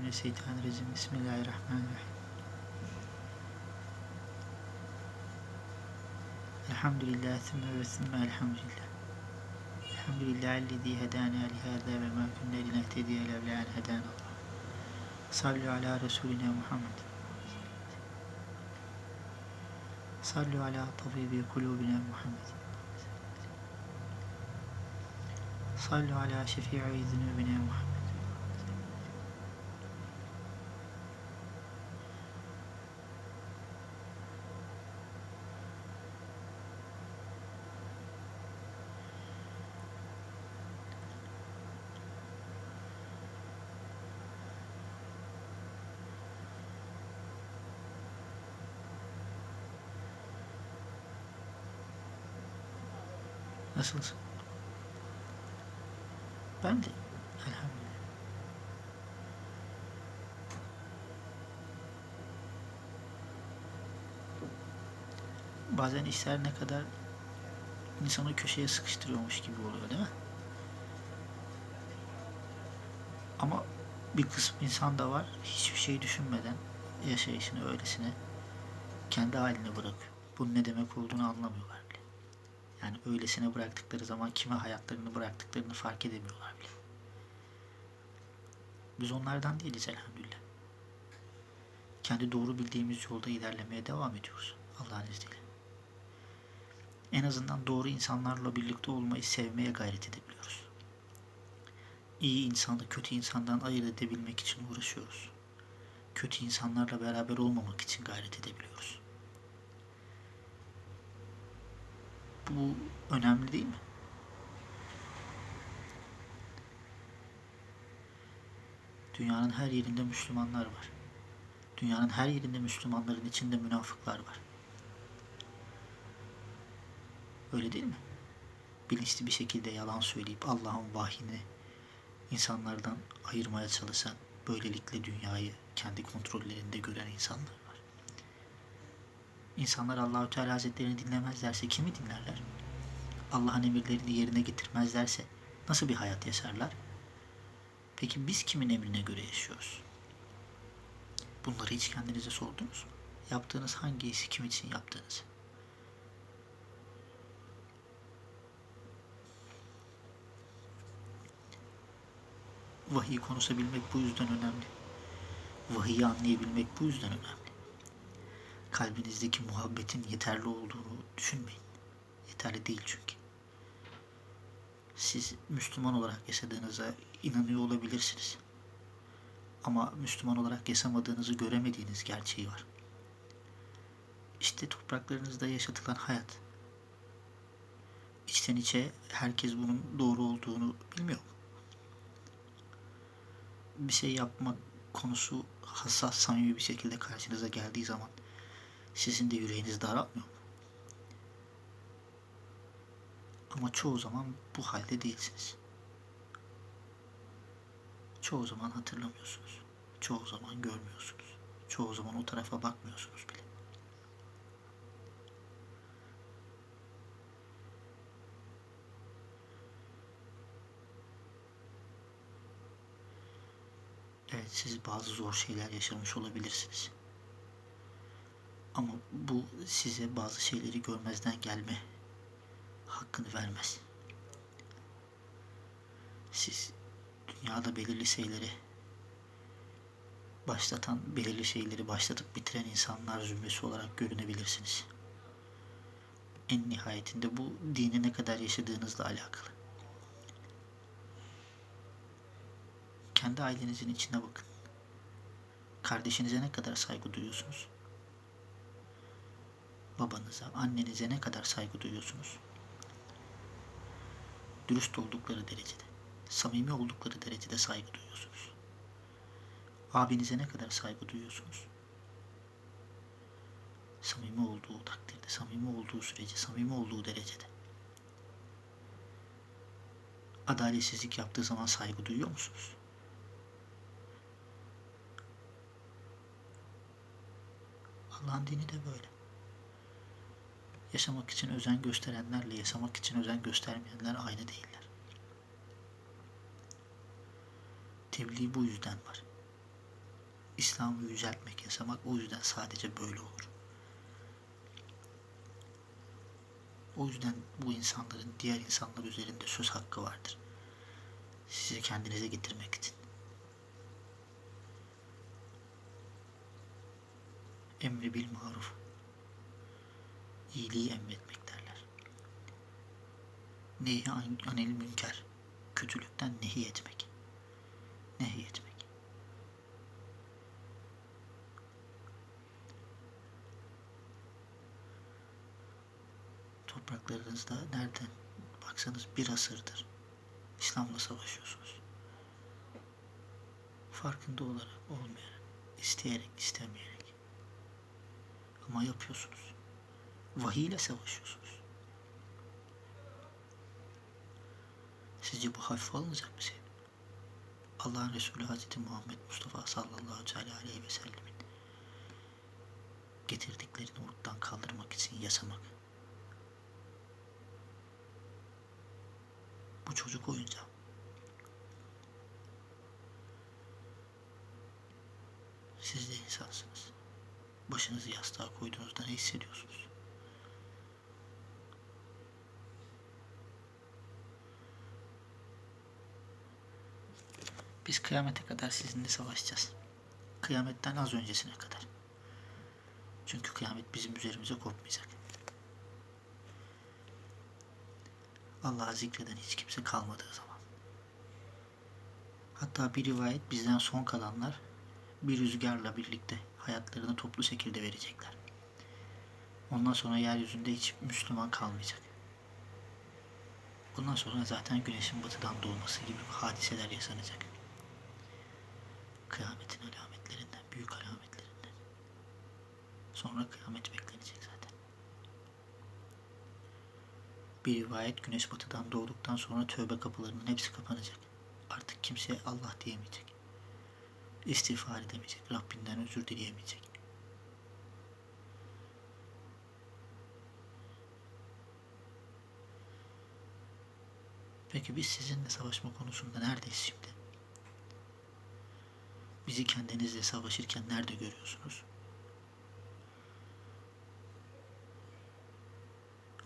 من الشيطان الرجيم. بسم الله الرحمن الرحيم. الحمد لله ثم ثم الحمد لله. الحمد لله الذي هدانا لهذا وما كنا لنهتدي لولا أن هدانا الله. صلوا على رسولنا محمد. صلوا على طبيب قلوبنا محمد. صلوا على شفيع ذنوبنا محمد. Nasılsın? Ben de elhamdülillah. Bazen işler ne kadar insanı köşeye sıkıştırıyormuş gibi oluyor değil mi? Ama bir kısım insan da var hiçbir şey düşünmeden yaşayışını öylesine kendi haline bırakıyor. Bunun ne demek olduğunu anlamıyorlar. Yani öylesine bıraktıkları zaman kime hayatlarını bıraktıklarını fark edemiyorlar bile. Biz onlardan değiliz elhamdülillah. Kendi doğru bildiğimiz yolda ilerlemeye devam ediyoruz Allah'ın izniyle. En azından doğru insanlarla birlikte olmayı sevmeye gayret edebiliyoruz. İyi insanı kötü insandan ayırt edebilmek için uğraşıyoruz. Kötü insanlarla beraber olmamak için gayret edebiliyoruz. Bu önemli değil mi? Dünyanın her yerinde Müslümanlar var. Dünyanın her yerinde Müslümanların içinde münafıklar var. Öyle değil mi? Bilinçli bir şekilde yalan söyleyip Allah'ın vahyini insanlardan ayırmaya çalışan, böylelikle dünyayı kendi kontrollerinde gören insanlar. İnsanlar Allahü Teala Hazretlerini dinlemezlerse kimi dinlerler? Allah'ın emirlerini yerine getirmezlerse nasıl bir hayat yaşarlar? Peki biz kimin emrine göre yaşıyoruz? Bunları hiç kendinize sordunuz mu? Yaptığınız hangi işi kim için yaptığınızı? Vahiy konuşabilmek bu yüzden önemli. Vahiyi anlayabilmek bu yüzden önemli. Kalbinizdeki muhabbetin yeterli olduğunu düşünmeyin. Yeterli değil çünkü. Siz Müslüman olarak yaşadığınıza inanıyor olabilirsiniz. Ama Müslüman olarak yaşamadığınızı göremediğiniz gerçeği var. İşte topraklarınızda yaşatılan hayat. İçten içe herkes bunun doğru olduğunu bilmiyor? Bir şey yapmak konusu hassas, samimi bir şekilde karşınıza geldiği zaman sizin de yüreğiniz daralmıyor mu? Ama çoğu zaman bu halde değilsiniz. Çoğu zaman hatırlamıyorsunuz. Çoğu zaman görmüyorsunuz. Çoğu zaman o tarafa bakmıyorsunuz bile. Evet siz bazı zor şeyler yaşamış olabilirsiniz. Ama bu size bazı şeyleri görmezden gelme hakkını vermez. Siz dünyada belirli şeyleri başlatan, belirli şeyleri başlatıp bitiren insanlar zümresi olarak görünebilirsiniz. En nihayetinde bu dini ne kadar yaşadığınızla alakalı. Kendi ailenizin içine bakın. Kardeşinize ne kadar saygı duyuyorsunuz? Babanıza, annenize ne kadar saygı duyuyorsunuz? Dürüst oldukları derecede, samimi oldukları derecede saygı duyuyorsunuz. Abinize ne kadar saygı duyuyorsunuz? Samimi olduğu takdirde, samimi olduğu sürece, samimi olduğu derecede. Adaletsizlik yaptığı zaman saygı duyuyor musunuz? Allah'ın dini de böyle. Yaşamak için özen gösterenlerle yaşamak için özen göstermeyenler aynı değiller. Tebliğ bu yüzden var. İslam'ı yüceltmek, yaşamak o yüzden sadece böyle olur. O yüzden bu insanların diğer insanlar üzerinde söz hakkı vardır. Sizi kendinize getirmek için. Emri bil maruf. İyiliği emretmek derler. Nehi anil münker. Kötülükten nehi etmek. Nehi etmek. Topraklarınızda nereden baksanız bir asırdır İslam'la savaşıyorsunuz. Farkında olarak olmayarak, isteyerek, istemeyerek. Ama yapıyorsunuz. Vahiy ile savaşıyorsunuz. Sizce bu hafife alınacak şey mi? Allah'ın Resulü Hazreti Muhammed Mustafa sallallahu aleyhi ve sellemin getirdiklerini ortadan kaldırmak için yaşamak. Bu çocuk oyuncağı. Siz de insansınız. Başınızı yastığa koyduğunuzda ne hissediyorsunuz? Biz kıyamete kadar sizinle savaşacağız. Kıyametten az öncesine kadar. Çünkü kıyamet bizim üzerimize kopmayacak. Allah'ı zikreden hiç kimse kalmadığı zaman. Hatta bir rivayet bizden son kalanlar bir rüzgarla birlikte hayatlarını toplu şekilde verecekler. Ondan sonra yeryüzünde hiç Müslüman kalmayacak. Bundan sonra zaten güneşin batıdan doğması gibi hadiseler yaşanacak. Kıyametin alametlerinden, büyük alametlerinden. Sonra kıyamet beklenecek zaten. Bir rivayet güneş batıdan doğduktan sonra tövbe kapılarının hepsi kapanacak. Artık kimseye Allah diyemeyecek. İstiğfar edemeyecek. Rabbinden özür dileyemeyecek. Peki biz sizinle savaşma konusunda neredeyiz şimdi? Bizi kendinizle savaşırken nerede görüyorsunuz?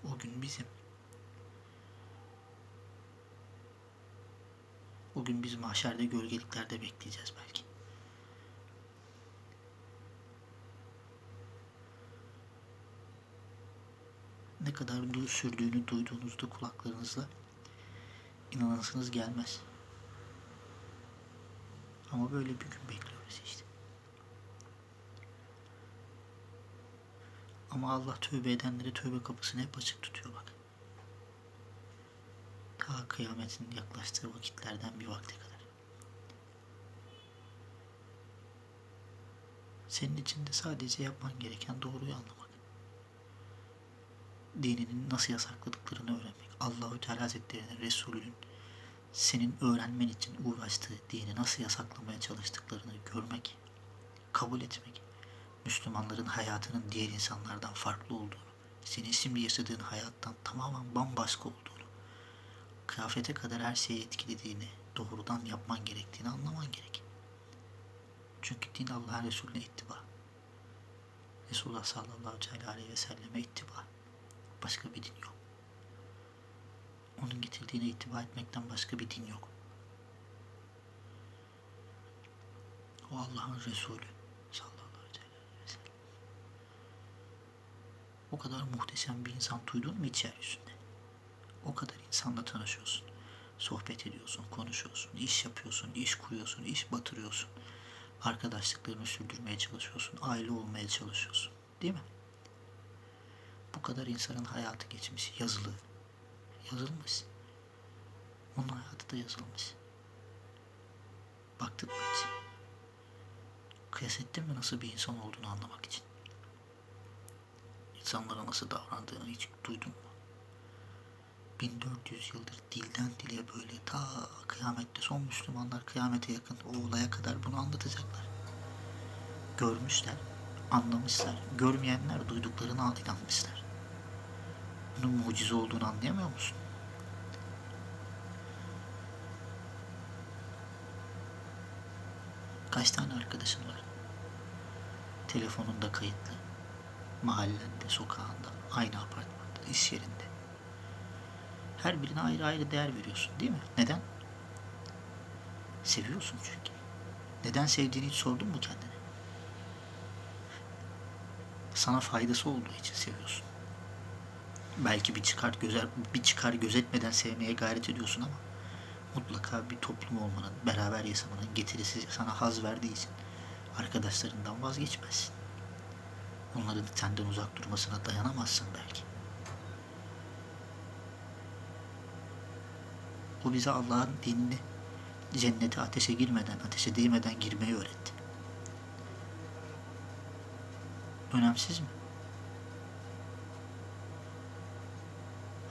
O gün bizim. O gün biz mahşerde gölgeliklerde bekleyeceğiz belki. Ne kadar sürdüğünü duyduğunuzda kulaklarınızla inanasınız gelmez. Ama böyle bir gün bekliyoruz işte. Ama Allah tövbe edenlere tövbe kapısını hep açık tutuyor bak. Ta kıyametin yaklaştığı vakitlerden bir vakte kadar. Senin için de sadece yapman gereken doğruyu anlamak. Dininin nasıl yasakladıklarını öğrenmek. Allahü Teala Hazretleri'nin Resulü'nün senin öğrenmen için uğraştığı dini nasıl yasaklamaya çalıştıklarını görmek, kabul etmek, Müslümanların hayatının diğer insanlardan farklı olduğunu, senin şimdi yaşadığın hayattan tamamen bambaşka olduğunu, kıyafete kadar her şeyi etkilediğini, doğrudan yapman gerektiğini anlaman gerek. Çünkü din Allah'ın Resulüne ittiba. Resulullah sallallahu aleyhi ve selleme ittiba. Başka bir din yok. Onun getirdiğine ittiba etmekten başka bir din yok. O Allah'ın Resulü sallallahu aleyhi ve sellem. O kadar muhteşem bir insan duydun mu hiç yeryüzünde? O kadar insanla tanışıyorsun. Sohbet ediyorsun, konuşuyorsun, iş yapıyorsun, iş kuruyorsun, iş batırıyorsun. Arkadaşlıklarını sürdürmeye çalışıyorsun, aile olmaya çalışıyorsun. Değil mi? Bu kadar insanın hayatı geçmiş, yazılı, yazılmış. Onun hayatı da yazılmış. Baktın mı hiç? Kıyas ettin mi nasıl bir insan olduğunu anlamak için? İnsanlara nasıl davrandığını hiç duydun mu? 1400 yıldır dilden dile böyle ta kıyamette son Müslümanlar kıyamete yakın o olaya kadar bunu anlatacaklar. Görmüşler, anlamışlar. Görmeyenler duyduklarını inanmışlar. Bunun mucize olduğunu anlayamıyor musun? Kaç tane arkadaşın var? telefonunda kayıtlı. Mahallende, sokağında, aynı apartmanda, iş yerinde. Her birine ayrı ayrı değer veriyorsun değil mi? Neden? Seviyorsun çünkü. Neden sevdiğini hiç sordun mu kendine? Sana faydası olduğu için seviyorsun. Belki bir çıkar gözer bir çıkar gözetmeden sevmeye gayret ediyorsun ama mutlaka bir toplum olmanın, beraber yaşamanın getirisi sana haz verdiği için arkadaşlarından vazgeçmezsin. Onların senden uzak durmasına dayanamazsın belki. O bize Allah'ın dinini cennete ateşe girmeden, ateşe değmeden girmeyi öğretti. Önemsiz mi?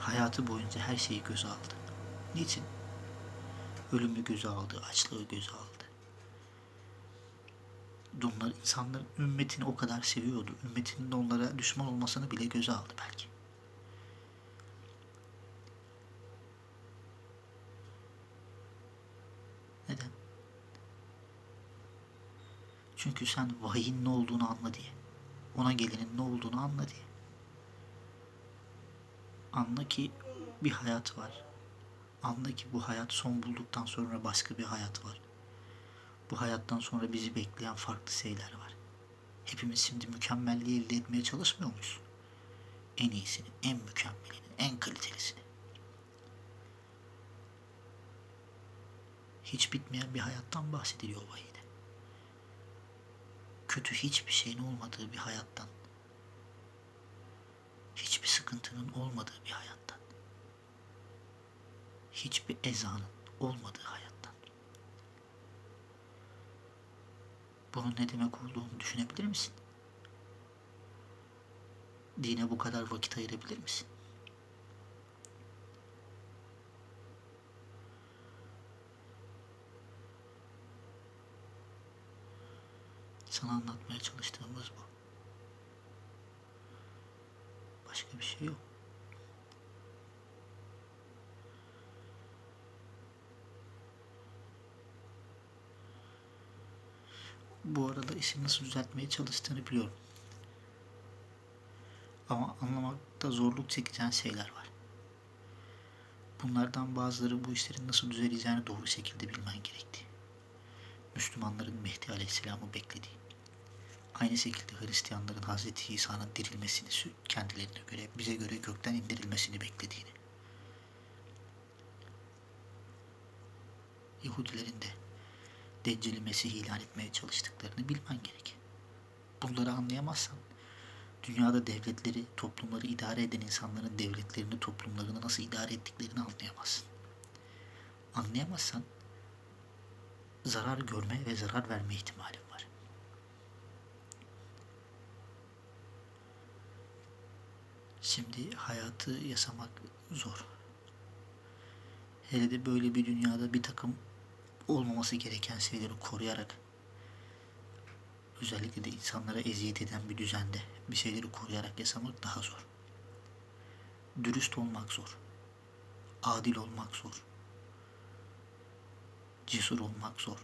Hayatı boyunca her şeyi göze aldı. Niçin? Ölümü göze aldı, açlığı göze aldı. Onlar insanların ümmetini o kadar seviyordu. Ümmetinin onlara düşman olmasını bile göze aldı belki. Neden? Çünkü sen vahiyin ne olduğunu anla diye. Ona gelenin ne olduğunu anla diye. Anla ki bir hayat var. Anla ki bu hayat son bulduktan sonra başka bir hayat var. Bu hayattan sonra bizi bekleyen farklı şeyler var. Hepimiz şimdi mükemmelliği elde etmeye çalışmıyor muyuz? En iyisini, en mükemmelini, en kalitelisini. Hiç bitmeyen bir hayattan bahsediliyor vahide. Kötü hiçbir şeyin olmadığı bir hayattan. Hiçbir sıkıntının olmadığı bir hayattan. Hiçbir ezanın olmadığı hayattan. Bunun ne demek olduğunu düşünebilir misin? Dine bu kadar vakit ayırabilir misin? Sana anlatmaya çalıştığımız bu. Başka bir şey yok. Bu arada işi nasıl düzeltmeye çalıştığını biliyorum. Ama anlamakta zorluk çekeceğin şeyler var. Bunlardan bazıları bu işlerin nasıl düzeleceğini doğru şekilde bilmen gerekti. Müslümanların Mehdi Aleyhisselam'ı beklediği. Aynı şekilde Hristiyanların Hazreti İsa'nın dirilmesini kendilerine göre, bize göre gökten indirilmesini beklediğini. Yahudilerin de Deccali Mesih ilan etmeye çalıştıklarını bilmen gerek. Bunları anlayamazsan dünyada devletleri, toplumları idare eden insanların devletlerini, toplumlarını nasıl idare ettiklerini anlayamazsın. Anlayamazsan zarar görme ve zarar verme ihtimalin var. Şimdi hayatı yaşamak zor. Hele de böyle bir dünyada bir takım olmaması gereken şeyleri koruyarak özellikle de insanlara eziyet eden bir düzende bir şeyleri koruyarak yaşamak daha zor. Dürüst olmak zor. Adil olmak zor. Cesur olmak zor.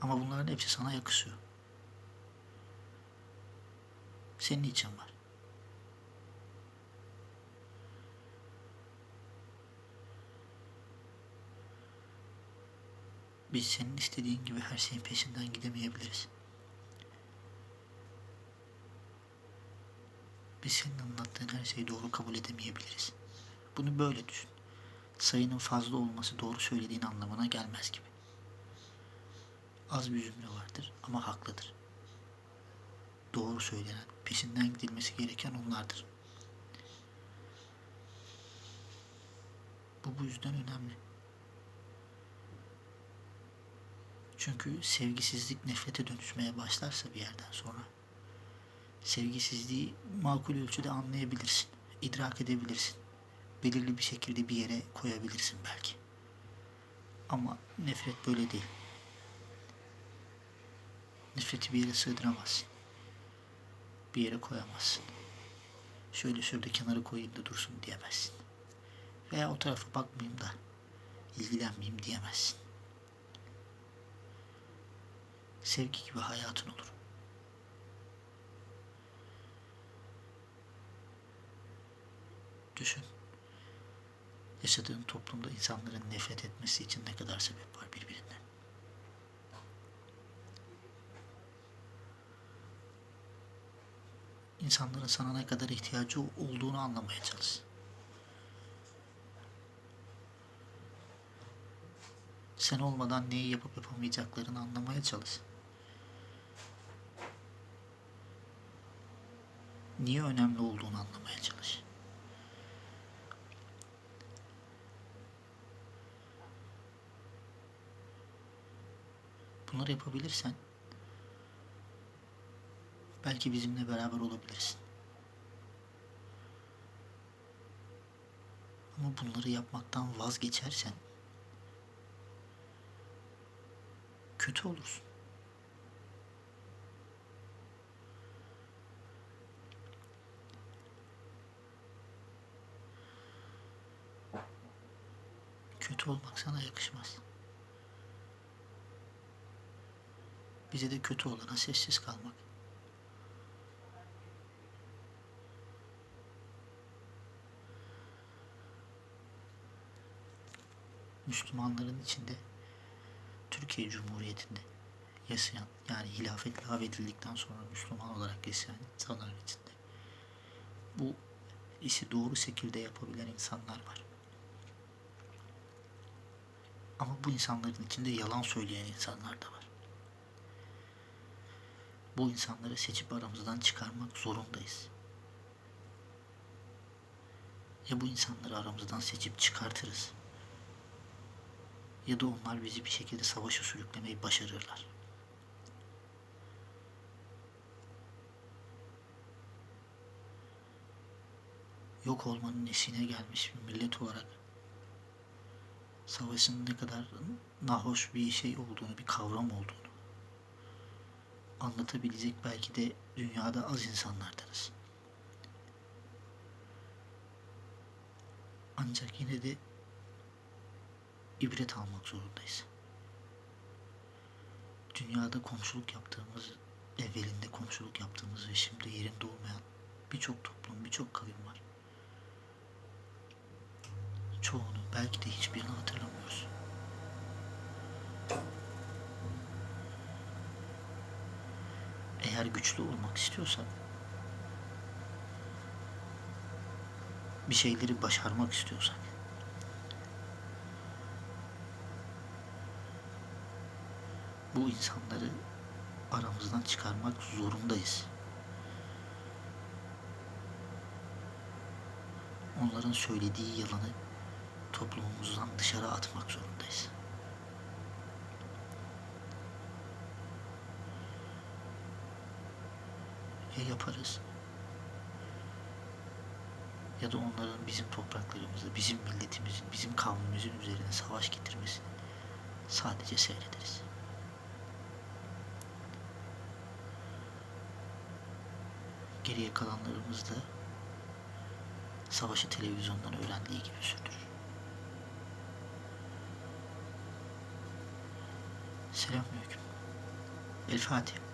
Ama bunların hepsi sana yakışıyor. Senin için var. Biz senin istediğin gibi her şeyin peşinden gidemeyebiliriz. Biz senin anlattığın her şeyi doğru kabul edemeyebiliriz. Bunu böyle düşün. Sayının fazla olması doğru söylediğin anlamına gelmez gibi. Az bir cümle vardır ama haklıdır. Doğru söylenen, peşinden gidilmesi gereken onlardır. Bu bu yüzden önemli. Çünkü sevgisizlik nefrete dönüşmeye başlarsa bir yerden sonra sevgisizliği makul ölçüde anlayabilirsin, idrak edebilirsin. Belirli bir şekilde bir yere koyabilirsin belki. Ama nefret böyle değil. Nefreti bir yere sığdıramazsın. Bir yere koyamazsın. Şöyle şöyle kenara koyayım da dursun diyemezsin. Veya o tarafa bakmayayım da ilgilenmeyeyim diyemezsin. sevgi gibi hayatın olur. Düşün. Yaşadığın toplumda insanların nefret etmesi için ne kadar sebep var birbirinden. İnsanların sana ne kadar ihtiyacı olduğunu anlamaya çalış. Sen olmadan neyi yapıp yapamayacaklarını anlamaya çalış. Niye önemli olduğunu anlamaya çalış. Bunları yapabilirsen belki bizimle beraber olabilirsin. Ama bunları yapmaktan vazgeçersen kötü olursun. Kötü olmak sana yakışmaz. Bize de kötü olana sessiz kalmak. Müslümanların içinde Türkiye Cumhuriyeti'nde yaşayan yani hilafet lağvedildikten sonra Müslüman olarak yaşayan insanların içinde bu işi doğru şekilde yapabilen insanlar var. Ama bu insanların içinde yalan söyleyen insanlar da var. Bu insanları seçip aramızdan çıkarmak zorundayız. Ya bu insanları aramızdan seçip çıkartırız ya da onlar bizi bir şekilde savaşa sürüklemeyi başarırlar. Yok olmanın esine gelmiş bir millet olarak savaşın ne kadar nahoş bir şey olduğunu, bir kavram olduğunu anlatabilecek belki de dünyada az insanlardanız. Ancak yine de ibret almak zorundayız. Dünyada komşuluk yaptığımız, evvelinde komşuluk yaptığımız ve şimdi yerinde olmayan birçok toplum, birçok kavim var. Çoğunu, belki de hiçbirini hatırlamıyoruz. Eğer güçlü olmak istiyorsak, bir şeyleri başarmak istiyorsak, bu insanları aramızdan çıkarmak zorundayız. Onların söylediği yalanı toplumumuzdan dışarı atmak zorundayız. Ya yaparız ya da onların bizim topraklarımızda, bizim milletimizin, bizim kavmimizin üzerine savaş getirmesini sadece seyrederiz. Geriye kalanlarımız da savaşı televizyondan öğrendiği gibi sürdürür. Selamünaleyküm. El Fatiha.